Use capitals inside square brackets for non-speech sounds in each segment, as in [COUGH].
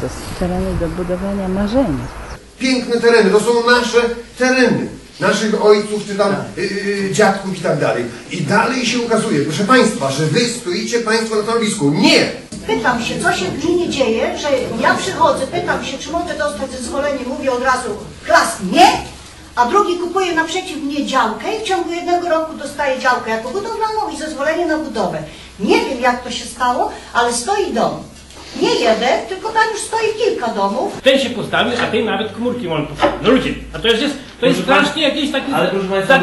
To są tereny do budowania marzenia. Piękne tereny, to są nasze tereny. Naszych ojców, czy tam y, y, dziadków i tak dalej. I dalej się ukazuje, proszę Państwa, że Wy stoicie Państwo na stanowisku. Nie! Pytam się, co się w gminie dzieje, że ja przychodzę, pytam się, czy mogę dostać zezwolenie, mówię od razu klas nie, a drugi kupuje naprzeciw mnie działkę i w ciągu jednego roku dostaje działkę jako budowlaną i zezwolenie na budowę. Nie wiem jak to się stało, ale stoi dom. Nie jeden, tylko tam już stoi kilka domów. Ten się postawił, a ten nawet komórki mam postawić. No ludzie, a to jest, jest, to jest Proszę strasznie jakieś takie Ale proszę Państwa,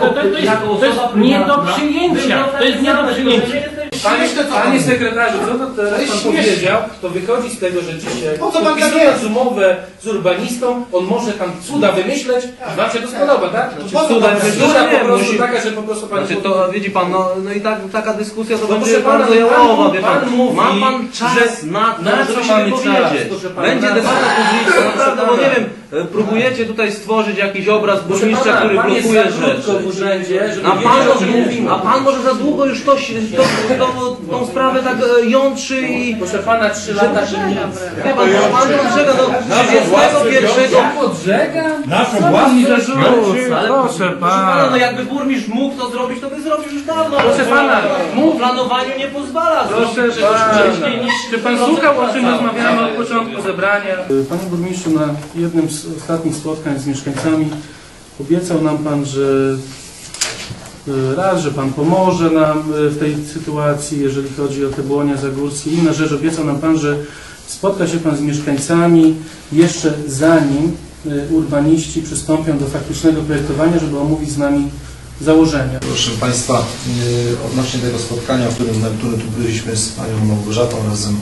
To, to, to, jest, jako to jest osoba nie do przyjęcia. To jest nie do przyjęcia. Panie, panie sekretarzu, co to teraz pan powiedział, to wychodzi z tego, że dzisiaj Po co pan tak podpisując umowę z urbanistą, on może tam cuda wymyśleć, wam się to spodoba, tak? po co Cuda, pan tak cuda jest? po prostu Musi- taka, że po prostu pan... Znaczy to widzi pan, no, no i tak, taka dyskusja to No będzie proszę pana, bardzo no jałowa, wie pan pan. mówi, Ma pan czas że- na to, na żeby co się mamy czas, wypowiedzieć. proszę pana, Będzie na debata co? publiczna, na przykład, no bo nie wiem, próbujecie tutaj stworzyć jakiś obraz burmistrza, pana, który pan jest blokuje za rzeczy. w urzędzie, żeby A pan, mówimy. a pan może za długo już to, to, to, tą sprawę tak e, jątrzy i... Proszę pana, trzy lata, że nic. Wie pan, no, pan odżega do 31... Odżega? Naszą własną Ale Proszę pana, no jakby burmistrz mógł to zrobić, to by zrobił już dawno. Proszę pana, mu planowaniu nie pozwala Proszę pana, wcześniej niż... czy pan słuchał o czym rozmawiamy od początku zebrania? Panie burmistrzu, na jednym z ostatnich spotkań z mieszkańcami obiecał nam pan, że e, raz, że pan pomoże nam e, w tej sytuacji, jeżeli chodzi o te błonia zagórskie. Inna rzecz, obiecał nam pan, że spotka się pan z mieszkańcami jeszcze zanim e, urbaniści przystąpią do faktycznego projektowania, żeby omówić z nami założenia. Proszę Państwa, odnośnie tego spotkania, w którym, na którym tu byliśmy z Panią Małgorzatą razem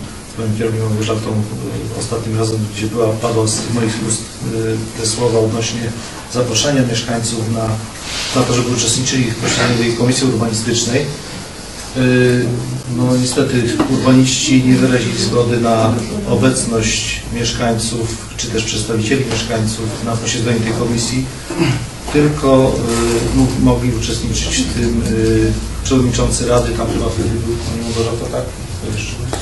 Kierownią Małgorzatą yy, ostatnim razem, gdzie była, padło z moich ust yy, te słowa odnośnie zaproszenia mieszkańców na, na to, żeby uczestniczyli w posiedzeniu tej Komisji Urbanistycznej. Yy, No niestety urbaniści nie wyrazili zgody na obecność mieszkańców, czy też przedstawicieli mieszkańców na posiedzeniu tej komisji, tylko y, mógł- mogli uczestniczyć w tym y, przewodniczący Rady, tam chyba wtedy był Pani Małgorzata, tak? Jeszcze.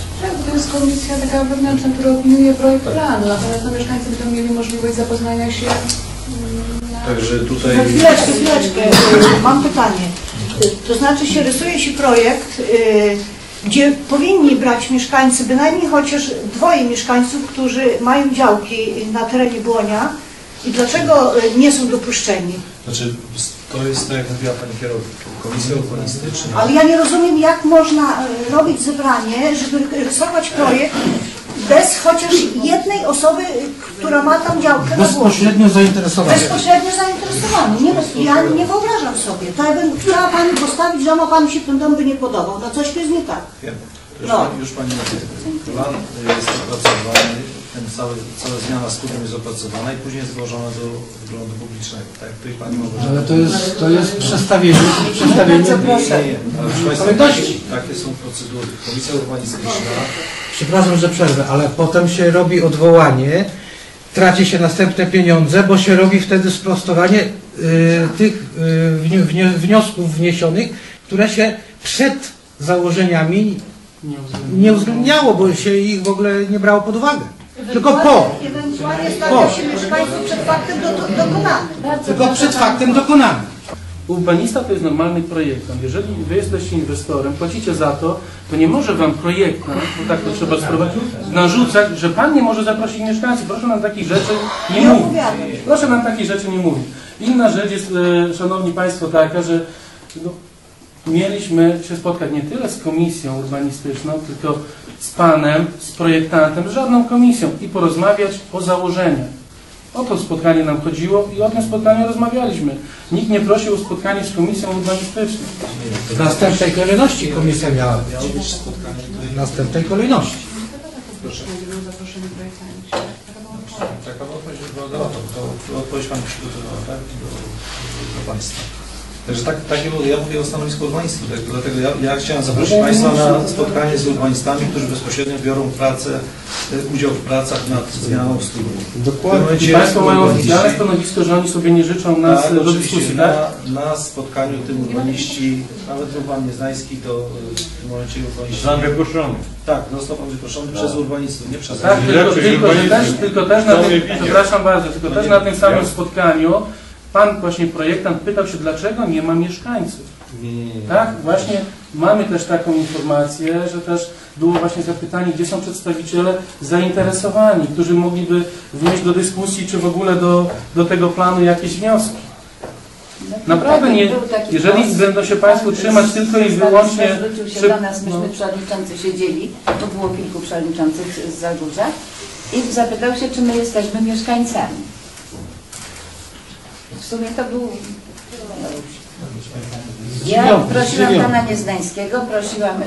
Tak, to jest komisja taka wewnętrzna, która opiniuje projekt planu, natomiast no, mieszkańcy będą mieli możliwość zapoznania się mm, na Także tutaj No chwileczkę, chwileczkę, y, mam pytanie. To znaczy się rysuje się projekt, y, gdzie powinni brać mieszkańcy, bynajmniej chociaż dwoje mieszkańców, którzy mają działki na terenie Błonia i dlaczego y, nie są dopuszczeni? znaczy, to jest tak jak mówiła Pani kierownik, Komisja Urbanistyczna. Ale ja nie rozumiem, jak można y, robić zebranie, żeby rysować projekt bez chociaż jednej osoby, która ma tam działkę. Bezpośrednio zainteresowany. Bezpośrednio zainteresowany. Nie, ja nie wyobrażam sobie. To jakbym chciała Pani postawić dom, a Panu się ten dom by nie podobał. No coś tu jest nie tak. Wiem. To Już, No. pani, już Pani. Plan jest opracowany, ten cały, cała zmiana studiem jest opracowana i później jest złożona do wyglądu publicznego. Tak jak Pani Małgorzata Ale to jest, to jest przestawienie, przestawienie Nie, nie, ale proszę takie są procedury. Komisja Urbanistyczna Przepraszam, że przerwę, ale potem się robi odwołanie, traci się następne pieniądze, bo się robi wtedy sprostowanie y, tych y, wni- wniosków wniesionych, które się przed założeniami nie uwzględniało, bo się ich w ogóle nie brało pod uwagę. Tylko po, Ewentualnie stawia się mieszkańców przed faktem do, do, dokonanym. tylko przed faktem dokonanym. Urbanista to jest normalny projektant. Jeżeli wy jesteście inwestorem, płacicie za to, to nie może wam projektant, bo tak to trzeba spróbować, narzucać, że pan nie może zaprosić mieszkańców. Proszę nam takich rzeczy nie mówić. Proszę nam takich rzeczy nie mówić. Inna rzecz jest, e, szanowni państwo, taka, że no, mieliśmy się spotkać nie tyle z komisją urbanistyczną, tylko z panem, z projektantem, z żadną komisją i porozmawiać o założeniach. O to spotkanie nam chodziło i o tym spotkaniu rozmawialiśmy. Nikt nie prosił o spotkanie z komisją urbanistyczną. W następnej kolejności komisja miała być. W następnej kolejności. Taka była odpowiedź, była, no, to, to odpowiedź Pani przygotowała, tak? Do, do Państwa. Także tak, takie, było- ja mówię o stanowisku urbanistów, tak, dlatego ja, ja chciałem zaprosić Państwa na spotkanie z urbanistami, którzy bezpośrednio biorą pracę, e, udział w pracach nad zmianą studiów. Dokładnie. I Państwo mają oficjalne stanowisko, że oni sobie nie życzą nas Tak, do dyskusji, tak? Na, na spotkaniu tym urbaniści, nawet Urban Nieznański, to e, w tym momencie urbaniści... Został wypuszczony. Tak, został pan wyproszony przez urbanistów, nie przez Tak, tylko, tylko, też, tylko też na tym, przepraszam bardzo, tylko też nie na tym samym spotkaniu pan właśnie projektant pytał się, dlaczego nie ma mieszkańców. Nie, nie, nie. Tak, właśnie mamy też taką informację, że też było właśnie zapytanie, gdzie są przedstawiciele zainteresowani, którzy mogliby wnieść do dyskusji, czy w ogóle do, do tego planu jakieś wnioski. Naprawdę nie, jeżeli będą się Państwo trzymać tylko i wyłącznie Zwrócił się przy- do nas, myśmy no. przewodniczący siedzieli, tu było kilku przewodniczących z Zagórza i zapytał się, czy my jesteśmy mieszkańcami. Sumie to był... Ja prosiłam pana Nieznańskiego, prosiłam...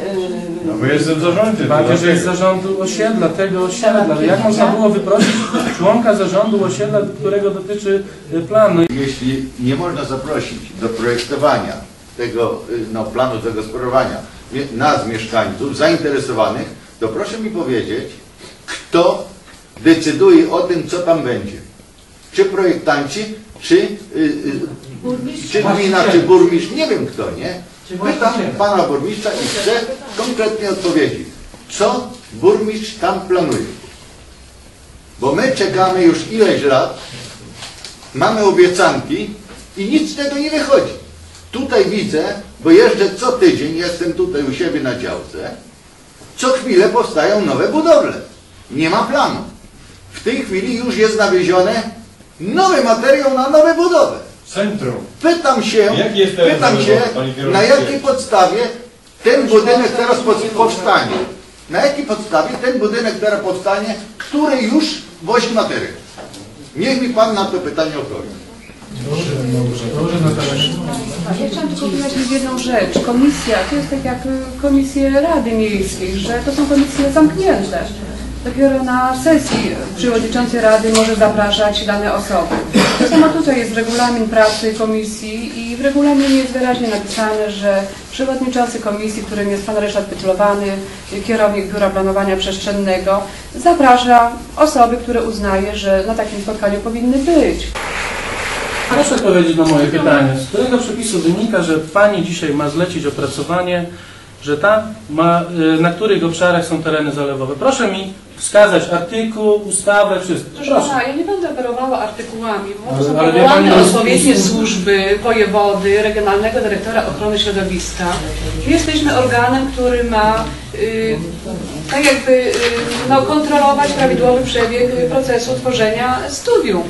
No bo Yy, jestem w zarządzie. Bardziej, że jest zarządu osiedla, tego osiedla. Ale jak można było wyprosić członka zarządu osiedla, którego dotyczy y, plan? No, Jeśli nie można zaprosić do projektowania tego y, no, planu zagospodarowania mie- nas, mieszkańców, zainteresowanych, to proszę mi powiedzieć, kto decyduje o tym, co tam będzie. Czy projektanci, czy, y, y, czy gmina, czy burmistrz, nie wiem kto, nie? Pytam pana burmistrza i chcę konkretnie odpowiedzi. Co burmistrz tam planuje? Bo my czekamy już ileś lat, mamy obiecanki i nic z tego nie wychodzi. Tutaj widzę, bo jeżdżę co tydzień, jestem tutaj u siebie na działce, co chwilę powstają nowe budowle. Nie ma planu. W tej chwili już jest nawiezione nowy materiał na nowe budowy. Centrum. Pytam się, Jaki jest pytam się, na jakiej podstawie ten budynek teraz powstanie. Na jakiej podstawie ten budynek teraz powstanie, który już wozi materiał. Niech mi pan na to pytanie odpowie. Ja chciałam tylko wyjaśnić jedną rzecz. Komisja to jest tak jak y, komisje Rady Miejskiej, że to są komisje zamknięte. Dopiero na sesji przewodniczący Rady może zapraszać dane osoby. To samo tutaj jest regulamin pracy komisji i w regulaminie jest wyraźnie napisane, że przewodniczący komisji, którym jest pan Ryszard Pytlowany, kierownik Biura Planowania Przestrzennego, zaprasza osoby, które uznaje, że na takim spotkaniu powinny być. Proszę odpowiedzieć na moje pytanie. Z którego przepisu wynika, że Pani dzisiaj ma zlecić opracowanie, że tam ma, y, na których obszarach są tereny zalewowe? Proszę mi wskazać artykuł, ustawę, wszystko. Proszę pana, ja nie będę operowała artykułami, bo to są powołane odpowiednie służby, wojewody, Regionalnego Dyrektora Ochrony Środowiska. My jesteśmy organem, który ma y, tak jakby y, no, kontrolować prawidłowy przebieg procesu tworzenia studium.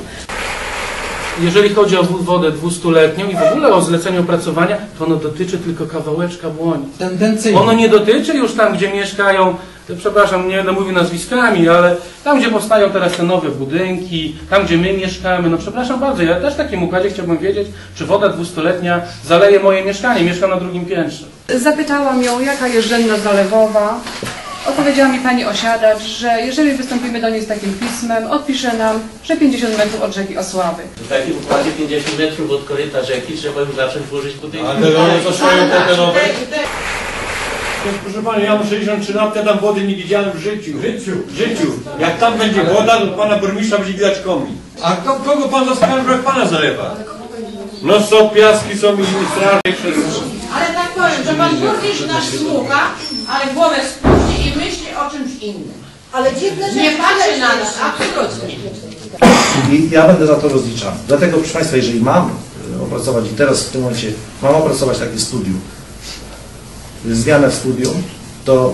Jeżeli chodzi o wodę dwustuletnią i w ogóle o zlecenie opracowania, to ono dotyczy tylko kawałeczka błoni. Tendencyjnie. Ono nie dotyczy już tam, gdzie mieszkają, przepraszam, nie będę mówił nazwiskami, ale tam, gdzie powstają teraz te nowe budynki, tam, gdzie my mieszkamy, no przepraszam bardzo, ja też w takim układzie chciałbym wiedzieć, czy woda dwustuletnia zaleje moje mieszkanie, mieszkam na drugim piętrze. Zapytałam ją, jaka jest rzędna zalewowa. Odpowiedziała mi pani osiadacz, że jeżeli wystąpimy do niej z takim pismem, odpisze nam, że 50 metrów od rzeki Osławy. W takim układzie 50 metrów od koryta rzeki trzeba już zacząć włożyć budynki. A te role to swoje terenowe? Proszę Pana, ja mam 63 lat, ja tam wody nie widziałem w życiu. W życiu? W życiu. Jak tam będzie woda, to Pana burmistrza będzie widać komi. A kto, kogo Pan zaskakał, jak Pana zalewa? No są piaski, są i straże przez... Ale tak powiem, że pan burmistrz nas słucha, ale głowę spuści i myśli o czymś innym. Ale dziwne, że Nie patrzy na nas, absolutnie. I ja będę za to rozliczany. Dlatego, proszę Państwa, jeżeli mam y, opracować i teraz w tym momencie mam opracować takie studium, zmianę w studium, to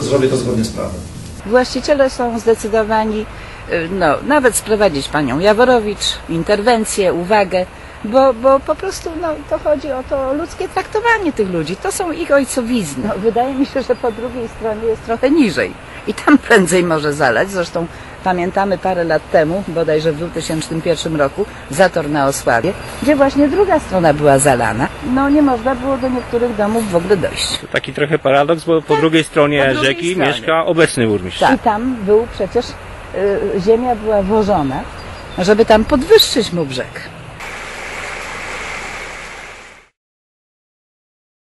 zrobię to zgodnie z prawem. Właściciele są zdecydowani, y, no, nawet sprowadzić panią Jaworowicz, interwencję, uwagę, bo, bo po prostu no, to chodzi o to ludzkie traktowanie tych ludzi. To są ich ojcowizny. No, wydaje mi się, że po drugiej stronie jest trochę niżej i tam [LAUGHS] prędzej może zalać. Zresztą pamiętamy parę lat temu, bodajże w 2001 roku, zator na Osławie, gdzie właśnie druga strona była zalana. No nie można było do niektórych domów w ogóle dojść. Taki trochę paradoks, bo po drugiej stronie rzeki stronie. mieszka obecny burmistrz. I tam był przecież, y, ziemia była wożona, żeby tam podwyższyć mu brzeg.